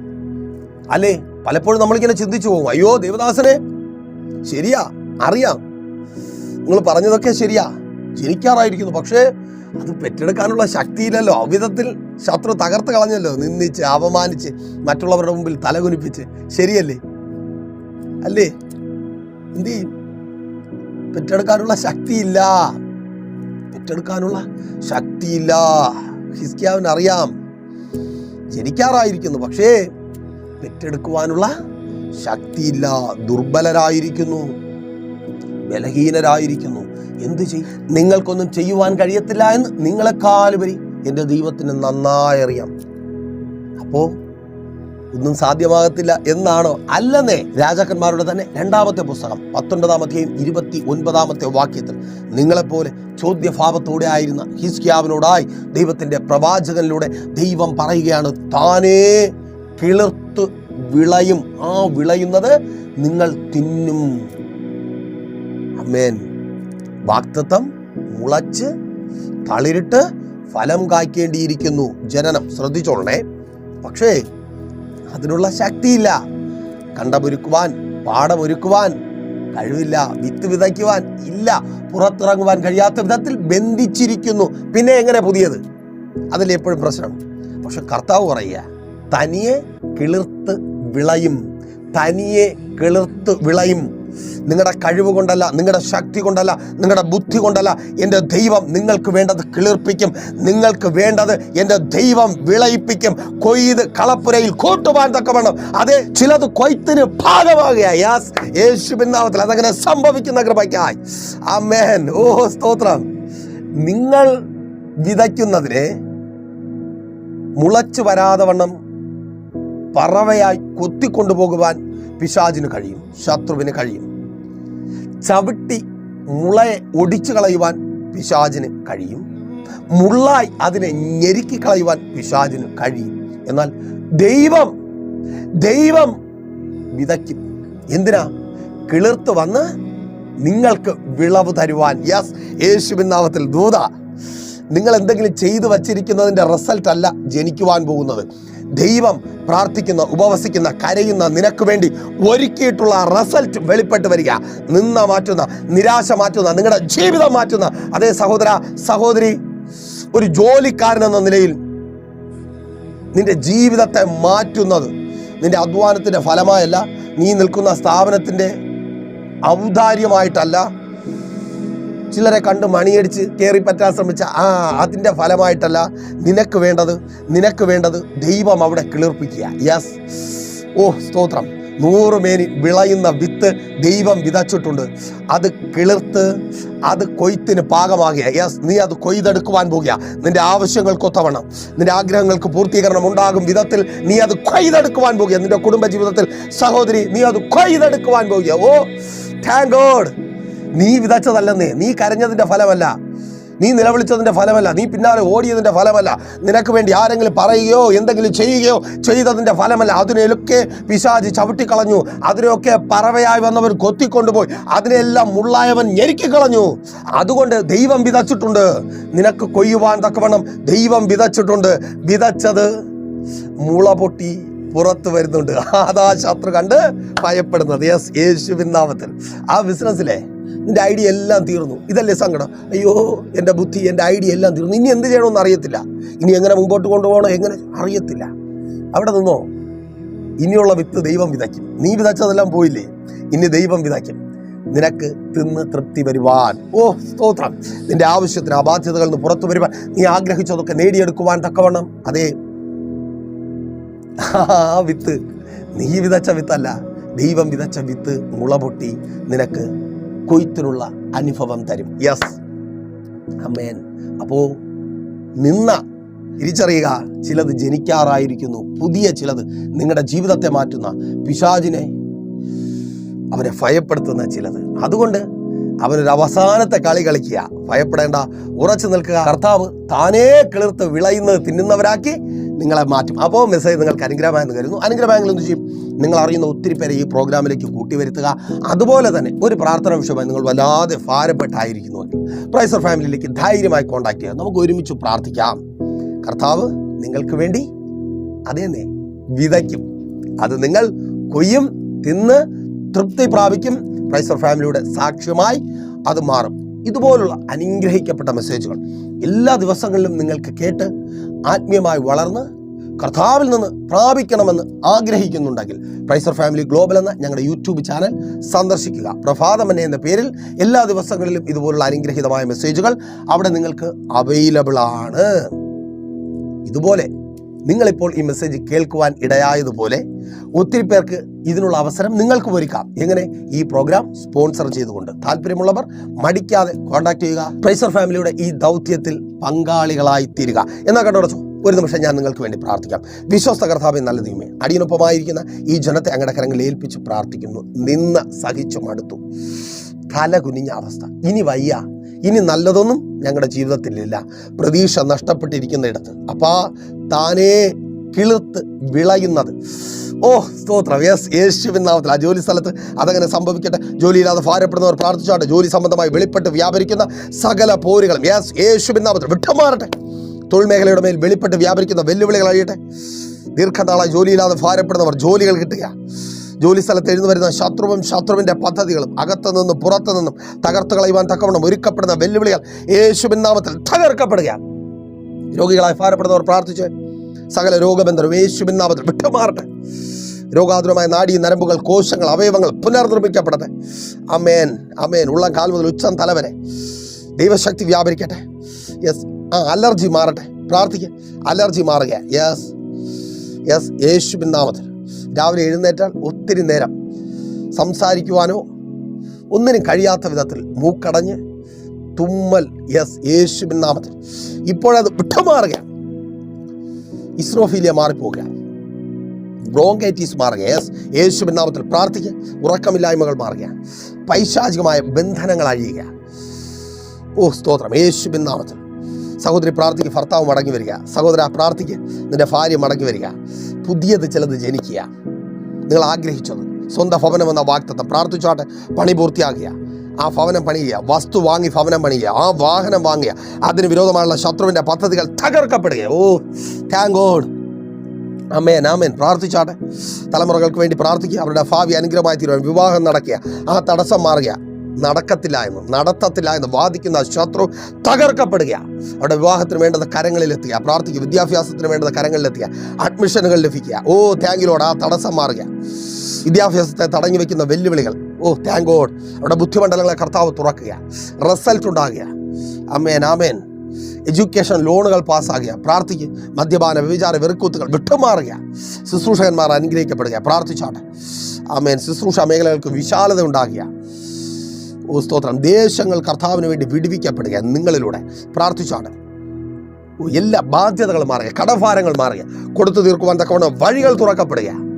അല്ലേ? പലപ്പോഴും നമ്മളിങ്ങനെ ചിന്തിച്ചു പോകും. അയ്യോ ദേവദാസനെ. ശരിയാ അറിയാം. നിങ്ങൾ പറഞ്ഞതൊക്കെ ശരിയാ. ജനിക്കാറായിരിക്കുന്നു. പക്ഷേ അത് പെറ്റെടുക്കാനുള്ള ശക്തിയില്ലല്ലോ. അവിധത്തിൽ ശത്രു തകർത്ത് കളഞ്ഞല്ലോ. നിന്ദിച്ച് അപമാനിച്ച് മറ്റുള്ളവരുടെ മുമ്പിൽ തലകുനിപ്പിച്ച്. ശരിയല്ലേ? അല്ലേ? എന്ത് ചെയ്യും? പെറ്റെടുക്കാനുള്ള ശക്തിയില്ല. പെറ്റെടുക്കാനുള്ള ശക്തിയില്ല. ഹിസ്കിയാവിന് അറിയാം. ജനിക്കാറായിരിക്കുന്നു പക്ഷേ പെറ്റെടുക്കുവാനുള്ള ശക്തിയില്ല. ദുർബലരായിരിക്കുന്നു. ബലഹീനരായിരിക്കുന്നു. എന്ത് ചെയ്യും നിങ്ങൾക്കൊന്നും ചെയ്യുവാൻ കഴിയത്തില്ല എന്ന് നിങ്ങളെക്കാളുപരി എന്റെ ദൈവത്തിന് നന്നായി അറിയാം. അപ്പോൾ ഒന്നും സാധ്യമാകത്തില്ല എന്നാണോ അല്ലെന്നേ രാജാക്കന്മാരുടെ തന്നെ രണ്ടാമത്തെ പുസ്തകം പത്തൊൻപതാമത്തെയും ഇരുപത്തി ഒൻപതാമത്തെ വാക്യത്തിൽ. നിങ്ങളെപ്പോലെ ചോദ്യഭാവത്തോടെ ആയിരുന്ന ഹിസ്കിയാവിനോടായി ദൈവത്തിന്റെ പ്രവാചകനിലൂടെ ദൈവം പറയുകയാണ് താനേ കിളിർത്ത് വിളയും. ആ വിളയുന്നത് നിങ്ങൾ തിന്നും. അമ്മേൻ വാക്തത്വം മുളച്ച് തളിരിട്ട് ഫലം കായ്ക്കേണ്ടിയിരിക്കുന്നു ജനനം. ശ്രദ്ധിച്ചോളണേ. പക്ഷേ അതിനുള്ള ശക്തിയില്ല. കണ്ടമൊരുക്കുവാൻ പാടമൊരുക്കുവാൻ കഴിവില്ല. വിത്ത് വിതയ്ക്കുവാൻ ഇല്ല. പുറത്തിറങ്ങുവാൻ കഴിയാത്ത വിധത്തിൽ ബന്ധിച്ചിരിക്കുന്നു. പിന്നെ എങ്ങനെ പുതിയത്? അതിലെപ്പോഴും പ്രശ്നം. പക്ഷെ കർത്താവ് പറയുക തനിയെ കിളിർത്ത് വിളയും. തനിയെ കിളിർത്ത് വിളയും. നിങ്ങളുടെ കഴിവ് കൊണ്ടല്ല നിങ്ങളുടെ ശക്തി കൊണ്ടല്ല നിങ്ങളുടെ ബുദ്ധി കൊണ്ടല്ല എന്റെ ദൈവം നിങ്ങൾക്ക് വേണ്ടത് കിളിർപ്പിക്കും. നിങ്ങൾക്ക് വേണ്ടത് എന്റെ ദൈവം വിളയിപ്പിക്കും. കൊയ്ത് കളപ്പുരയിൽ കൂട്ടുവാൻ വേണം. അതെ ചിലത് കൊയ്ത്തിന് നാമത്തിൽ അതങ്ങനെ സംഭവിക്കുന്ന കൃപയ്ക്കായി. അമേൻ ഓ സ്തോത്രം. നിങ്ങൾ വിതയ്ക്കുന്നതിനെ മുളച്ചു വരാതെ വണ്ണം പറവയായി കൊത്തിക്കൊണ്ടുപോകുവാൻ പിശാചിന് കഴിയും ശത്രുവിന് കഴിയും. ചവിട്ടി മുളയെ ഒടിച്ചു കളയുവാൻ പിശാചിന് കഴിയും. മുള്ളായി അതിനെ ഞെരുക്കി കളയുവാൻ പിശാചിന് കഴിയും. എന്നാൽ ദൈവം ദൈവം വിതയ്ക്കും. എന്തിനാ? കിളിർത്ത് വന്ന് നിങ്ങൾക്ക് വിളവ് തരുവാൻ. യെസ് യേശുവിൻ നാമത്തിൽ ദൂത. നിങ്ങൾ എന്തെങ്കിലും ചെയ്തു വച്ചിരിക്കുന്നതിന്റെ റിസൾട്ട് അല്ല ജനിക്കുവാൻ പോകുന്നത്. ദൈവം പ്രാർത്ഥിക്കുന്ന ഉപവസിക്കുന്ന കരയുന്ന നിനക്ക് വേണ്ടി ഒരുക്കിയിട്ടുള്ള റിസൾട്ട് വെളിപ്പെട്ട് വരിക. നിന്ന മാറ്റുന്ന നിരാശ മാറ്റുന്ന നിങ്ങളുടെ ജീവിതം മാറ്റുന്ന. അതേ സഹോദര സഹോദരി ഒരു ജോലിക്കാരൻ എന്ന നിലയിൽ നിന്റെ ജീവിതത്തെ മാറ്റുന്നത് നിന്റെ അധ്വാനത്തിന്റെ ഫലമായല്ല. നീ നിൽക്കുന്ന സ്ഥാപനത്തിന്റെ ഔദാര്യമായിട്ടല്ല. ചിലരെ കണ്ട് മണിയടിച്ച് കയറി പറ്റാൻ ശ്രമിച്ച ആ അതിന്റെ ഫലമായിട്ടല്ല നിനക്ക് വേണ്ടത് നിനക്ക് വേണ്ടത് ദൈവം അവിടെ കിളിർപ്പിക്കുക. യെസ് ഓ സ്തോത്രം. നൂറ് മേനി വിളയുന്ന വിത്ത് ദൈവം വിതച്ചിട്ടുണ്ട്. അത് കിളിർത്ത് അത് കൊയ്ത്തിന് പാകമാകുക. യെസ് നീ അത് കൊയ്തെടുക്കുവാൻ പോകുക. നിന്റെ ആവശ്യങ്ങൾക്കൊത്തവണ്ണം നിന്റെ ആഗ്രഹങ്ങൾക്ക് പൂർത്തീകരണം ഉണ്ടാകും വിധത്തിൽ നീ അത് കൊയ്തെടുക്കുവാൻ പോകുക. നിന്റെ കുടുംബ ജീവിതത്തിൽ സഹോദരി നീ അത് കൊയ്തെടുക്കുവാൻ പോകുക. ഓ താങ്ക് ഗോഡ് നീ വിതച്ചതല്ലെന്നേ. നീ കരഞ്ഞതിന്റെ ഫലമല്ല. നീ നിലവിളിച്ചതിന്റെ ഫലമല്ല. നീ പിന്നാലെ ഓടിയതിന്റെ ഫലമല്ല. നിനക്ക് വേണ്ടി ആരെങ്കിലും പറയുകയോ എന്തെങ്കിലും ചെയ്യുകയോ ചെയ്തതിന്റെ ഫലമല്ല. അതിനെയൊക്കെ പിശാചി ചവിട്ടിക്കളഞ്ഞു. അതിനെയൊക്കെ പറവയായി വന്നവൻ കൊത്തിക്കൊണ്ടുപോയി. അതിനെല്ലാം മുള്ളായവൻ ഞെരുക്കിക്കളഞ്ഞു അതുകൊണ്ട് ദൈവം വിതച്ചിട്ടുണ്ട്. നിനക്ക് കൊയ്യുവാൻ തക്കവണ്ണം ദൈവം വിതച്ചിട്ടുണ്ട്. വിതച്ചത് മുള പൊട്ടി പുറത്ത് വരുന്നുണ്ട്. അതാ ശത്രു കണ്ട് ഭയപ്പെടുന്നത്. യെസ് യേശുവിൻ നാമത്തിൽ. ആ ബിസിനസ്സിലെ നിന്റെ ഐഡിയ എല്ലാം തീർന്നു. ഇതല്ലേ സങ്കടം? അയ്യോ എന്റെ ബുദ്ധി എന്റെ ഐഡിയ എല്ലാം തീർന്നു. ഇനി എന്ത് ചെയ്യണമെന്ന് അറിയത്തില്ല. ഇനി എങ്ങനെ മുമ്പോട്ട് കൊണ്ടുപോകണം എങ്ങനെ അറിയത്തില്ല. അവിടെ നിന്നോ? ഇനിയുള്ള വിത്ത് ദൈവം വിതയ്ക്കും. നീ വിതച്ചതെല്ലാം പോയില്ലേ? ഇനി ദൈവം വിതയ്ക്കും. നിനക്ക് തിന്ന് തൃപ്തി വരുവാൻ. ഓ സ്തോത്രം. നിന്റെ ആവശ്യത്തിന് ആ നിന്ന് പുറത്തു വരുവാൻ. നീ ആഗ്രഹിച്ചതൊക്കെ നേടിയെടുക്കുവാൻ തക്കവണ്ണം. അതേ. ആ വിത്ത്. നീ വിതച്ച വിത്തല്ല. ദൈവം വിതച്ച വിത്ത് മുളപൊട്ടി നിനക്ക് കൊയ്ത്തിനുള്ള അനുഭവം തരും. യെസ് അമ്മേൻ അപ്പോ നിന്ന തിരിച്ചറിയുക ചിലത് ജനിക്കാറായിരിക്കുന്നു. പുതിയ ചിലത് നിങ്ങളുടെ ജീവിതത്തെ മാറ്റുന്ന പിശാചിനെ അവരെ ഭയപ്പെടുത്തുന്ന ചിലത്. അതുകൊണ്ട് അവനൊരു അവസാനത്തെ കളി കളിക്കുക. ഭയപ്പെടേണ്ട. ഉറച്ചു നിൽക്കുക. കർത്താവ് താനേ കിളിർത്ത് വിളയുന്നത് തിന്നുന്നവരാക്കി നിങ്ങളെ മാറ്റും. അപ്പോൾ മെസ്സേജ് നിങ്ങൾക്ക് അനുഗ്രഹമായെന്ന് കരുതുന്നു. അനുഗ്രഹമായെങ്കിൽ എന്ത് ചെയ്യും? നിങ്ങൾ അറിയുന്ന ഒത്തിരി പേരെ ഈ പ്രോഗ്രാമിലേക്ക് കൂട്ടിവരുത്തുക. അതുപോലെ തന്നെ ഒരു പ്രാർത്ഥന വിഷയമായി നിങ്ങൾ വല്ലാതെ ഭാരപ്പെട്ടായിരിക്കുന്നുവെങ്കിൽ പ്രൈസർ ഫാമിലിയിലേക്ക് ധൈര്യമായി കോൺടാക്ട് ചെയ്യുക. നമുക്ക് ഒരുമിച്ച് പ്രാർത്ഥിക്കാം. കർത്താവ് നിങ്ങൾക്ക് വേണ്ടി അതേന്നേ വിതയ്ക്കും. അത് നിങ്ങൾ കൊയ്യും തിന്ന് തൃപ്തി പ്രാപിക്കും. പ്രൈസർ ഫാമിലിയുടെ സാക്ഷ്യമായി അത് മാറും. ഇതുപോലുള്ള അനുഗ്രഹിക്കപ്പെട്ട മെസ്സേജുകൾ എല്ലാ ദിവസങ്ങളിലും നിങ്ങൾക്ക് കേട്ട് ആത്മീയമായി വളർന്ന് കർത്താവിൽ നിന്ന് പ്രാപിക്കണമെന്ന് ആഗ്രഹിക്കുന്നുണ്ടെങ്കിൽ പ്രൈസർ ഫാമിലി ഗ്ലോബൽ എന്ന ഞങ്ങളുടെ യൂട്യൂബ് ചാനൽ സന്ദർശിക്കുക. പ്രഭാതമന എന്ന പേരിൽ എല്ലാ ദിവസങ്ങളിലും ഇതുപോലുള്ള അനുഗ്രഹീതമായ മെസ്സേജുകൾ അവിടെ നിങ്ങൾക്ക് അവൈലബിൾ ആണ്. ഇതുപോലെ നിങ്ങളിപ്പോൾ ഈ മെസ്സേജ് കേൾക്കുവാൻ ഇടയായതുപോലെ ഒത്തിരി പേർക്ക് ഇതിനുള്ള അവസരം നിങ്ങൾക്ക് ഒരുക്കാം. എങ്ങനെ? ഈ പ്രോഗ്രാം സ്പോൺസർ ചെയ്തുകൊണ്ട്. താല്പര്യമുള്ളവർ മടിക്കാതെ കോൺടാക്ട് ചെയ്യുക. പ്രൈസർ ഫാമിലിയുടെ ഈ ദൗത്യത്തിൽ പങ്കാളികളായി തീരുക. എന്നാ കണ്ടോ ഒരു നിമിഷം ഞാൻ നിങ്ങൾക്ക് വേണ്ടി പ്രാർത്ഥിക്കാം. വിശ്വസ്ത കർത്താവ് നല്ല ദൈവമേ അടിയനൊപ്പമായിരിക്കുന്ന ഈ ജനത്തെ അങ്ങടെ കരങ്ങളിൽ ഏൽപ്പിച്ച് പ്രാർത്ഥിക്കുന്നു. നിന്ന് സഹിച്ചു മടുത്തു. തല കുനിഞ്ഞ അവസ്ഥ. ഇനി വയ്യ. ഇനി നല്ലതൊന്നും ഞങ്ങളുടെ ജീവിതത്തിലില്ല. പ്രതീക്ഷ നഷ്ടപ്പെട്ടിരിക്കുന്നിടത്ത്. അപ്പാ താനേ കിളുത്ത് വിളയുന്നത്. ഓ സ്തോത്രം. യെസ് യേശുവിൻ നാമത്തിൽ. ആ ജോലി സ്ഥലത്ത് അതങ്ങനെ സംഭവിക്കട്ടെ. ജോലിയില്ലാതെ ഭാരപ്പെടുന്നവർ പ്രാർത്ഥിച്ചാട്ടെ. ജോലി സംബന്ധമായി വെളിപ്പെട്ട് വ്യാപരിക്കുന്ന സകല പോരുകളും. യെസ് യേശുവിൻ നാമത്തിൽ. വിട്ടുമാറട്ടെ. തൊഴിൽ മേഖലയുടെ മേൽ വെളിപ്പെട്ട് വ്യാപരിക്കുന്ന വെല്ലുവിളികൾ അഴിയട്ടെ. ദീർഘനാളായി ജോലിയില്ലാതെ ഭാരപ്പെടുന്നവർ ജോലികൾ കിട്ടുക. ജോലി സ്ഥലത്ത് എഴുന്നു വരുന്ന ശത്രുവും ശത്രുവിന്റെ പദ്ധതികളും അകത്തു നിന്നും പുറത്തു നിന്നും തകർത്ത് കളയുവാൻ തക്കവണ്ണം ഒരുക്കപ്പെടുന്ന വെല്ലുവിളികൾ യേശുവിൻ നാമത്തിൽ തകർക്കപ്പെടുക രോഗികളായി ഭാരപ്പെടുന്നവർ പ്രാർത്ഥിച്ച് സകല രോഗബന്ധനം യേശുവിൻ നാമത്തിൽ വിട്ടുമാറട്ടെ. രോഗാതുരമായ നാഡീ നരമ്പുകൾ കോശങ്ങൾ അവയവങ്ങൾ പുനർനിർമ്മിക്കപ്പെടട്ടെ. അമേൻ അമേൻ ഉള്ളം കാൽ മുതൽ ഉച്ചം തലവരെ ദൈവശക്തി വ്യാപരിക്കട്ടെ. യെസ് ആ അലർജി മാറട്ടെ. പ്രാർത്ഥിക്കുക അലർജി മാറുക യെസ് യെസ് യേശുവിൻ നാമത്തിൽ. രാവിലെ എഴുന്നേറ്റാൽ ഒത്തിരി നേരം സംസാരിക്കുവാനോ ഒന്നിനും കഴിയാത്ത വിധത്തിൽ മൂക്കടഞ്ഞ് തുമ്മൽ യെസ് യേശുവിൻ നാമത്തിൽ. ഇപ്പോഴത് വിട്ടുമാറുകയാണ്. ഇസ്രോഫീലിയ മാറിപ്പോവുകയാണ്. ബ്രോങ്കൈറ്റീസ് മാറുക യെസ് യേശുവിൻ നാമത്തിൽ പ്രാർത്ഥിക്കുക. ഉറക്കമില്ലായ്മകൾ മാറുക പൈശാചികമായ ബന്ധനങ്ങൾ അഴിയുക ഓ സ്തോത്രം. യേശുവിൻ നാമത്തിൽ. സഹോദരി പ്രാർത്ഥിക്ക് ഭർത്താവ് മടങ്ങി വരിക. സഹോദര പ്രാർത്ഥിക്ക് നിന്റെ ഭാര്യ മടങ്ങി വരിക. പുതിയത് ചിലത് ജനിക്കുക. നിങ്ങൾ ആഗ്രഹിച്ചത്. സ്വന്തം ഭവനം എന്ന വാക്തത്വം പ്രാർത്ഥിച്ചോട്ടെ പണി പൂർത്തിയാക്കുക. ആ ഭവനം പണിയുക. വസ്തു വാങ്ങി ഭവനം പണിയുക. ആ വാഹനം വാങ്ങുക. അതിന് വിരോധമായുള്ള ശത്രുവിന്റെ പദ്ധതികൾ തകർക്കപ്പെടുക. ഓ താങ്ക് ഗോഡ് അമ്മേൻ ആമേൻ. പ്രാർത്ഥിച്ചാട്ടെ. തലമുറകൾക്ക് വേണ്ടി പ്രാർത്ഥിക്കുക. അവരുടെ ഭാവി അനുഗ്രഹമായി തീരുവാൻ വിവാഹം നടക്കുക. ആ തടസ്സം മാറുക. നടക്കത്തില്ല നടത്തത്തില്ലായ്മ വാദിക്കുന്ന ശത്രു തകർക്കപ്പെടുക അവിടെ വിവാഹത്തിന് വേണ്ടത് കരങ്ങളിലെത്തുക പ്രാർത്ഥിക്കുക വിദ്യാഭ്യാസത്തിന് വേണ്ടത് കരങ്ങളിലെത്തുക അഡ്മിഷനുകൾ ലഭിക്കുക. ഓ താങ്കിലോട് ആ തടസ്സം മാറുക. വിദ്യാഭ്യാസത്തെ തടഞ്ഞു വെക്കുന്ന വെല്ലുവിളികൾ. ഓ താങ്ക് ഗോഡ് അവിടെ ബുദ്ധിമണ്ഡലങ്ങളെ കർത്താവ് തുറക്കുക. റിസൾട്ട് ഉണ്ടാകുക. അമേൻ ആമേൻ എഡ്യൂക്കേഷൻ ലോണുകൾ പാസ്സാകുക. പ്രാർത്ഥിക്കുക. മദ്യപാന വ്യഭിചാര വെറുക്കൂത്തുകൾ വിട്ടുമാറുക. ശുശ്രൂഷകന്മാർ അനുഗ്രഹിക്കപ്പെടുക. പ്രാർത്ഥിച്ചാട്ടെ. ആമേൻ ശുശ്രൂഷ മേഖലകൾക്ക് വിശാലത ഉണ്ടാകുക. സ്തോത്രം. ദേശങ്ങൾ കർത്താവിന് വേണ്ടി വിടുവിക്കപ്പെടുക നിങ്ങളിലൂടെ പ്രാർത്ഥിച്ചാണ്. എല്ലാ ബാധ്യതകളും മാറുക കടഭാരങ്ങൾ മാറുക കൊടുത്തു തീർക്കുവാൻ തക്കവണ്ണം വഴികൾ തുറക്കപ്പെടുക.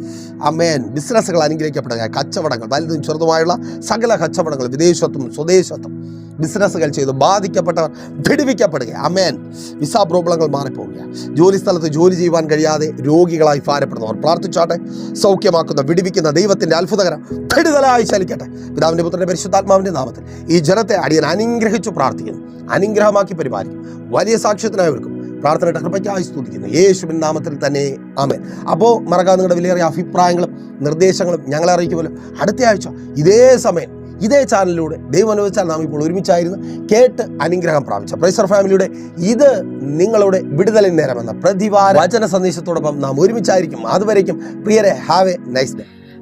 അമ്മേൻ ബിസിനസ്സുകൾ അനുഗ്രഹിക്കപ്പെടുക കച്ചവടങ്ങൾ വലുതും ചെറുതുമായുള്ള സകല കച്ചവടങ്ങൾ വിദേശത്തും സ്വദേശത്തും ബിസിനസ്സുകൾ ചെയ്ത് ബാധിക്കപ്പെട്ടവർ വിടുവിക്കപ്പെടുക അമേൻ. വിസ പ്രോബ്ലങ്ങൾ മാറിപ്പോവുക ജോലി സ്ഥലത്ത് ജോലി ചെയ്യുവാൻ കഴിയാതെ രോഗികളായി ഭാരപ്പെടുന്നവർ പ്രാർത്ഥിച്ചാട്ടെ സൗഖ്യമാക്കുന്ന വിടുവിക്കുന്ന ദൈവത്തിന്റെ അത്ഭുതകരം കെടുതലായി ചലിക്കട്ടെ. പിതാവിന്റെ പുത്രന്റെ പരിശുദ്ധാത്മാവിന്റെ നാമത്തിൽ ഈ ജനത്തെ അടിയൻ അനുഗ്രഹിച്ചു പ്രാർത്ഥിക്കുന്നു. അനുഗ്രഹമാക്കി പരിപാലിക്കും. വലിയ സാക്ഷ്യത്തിനായി സാക്ഷ്യത്തിനായവർക്കും പ്രാർത്ഥനയുടെ കൃപയ്ക്കായി സ്തുതിക്കുന്നു. യേശുവിൻ നാമത്തിൽ തന്നെ ആമേൻ. അപ്പോൾ മറക്കാതെ നിങ്ങളുടെ വിലയേറിയ അഭിപ്രായങ്ങളും നിർദ്ദേശങ്ങളും ഞങ്ങളെ അറിയിക്കുമല്ലോ അടുത്ത ആഴ്ച ഇതേ സമയം ഇതേ ചാനലിലൂടെ ദൈവം അനുവദിച്ചാൽ നാം ഇപ്പോൾ ഒരുമിച്ചായിരുന്നു കേട്ട് അനുഗ്രഹം പ്രാപിച്ച. പ്രൈസർ ഫാമിലിയുടെ ഇത് നിങ്ങളുടെ വിടുതലിൻ നേരമെന്ന പ്രതിവാര വചന സന്ദേശത്തോടൊപ്പം നാം ഒരുമിച്ചായിരിക്കും. അതുവരേക്കും പ്രിയരെ have a nice day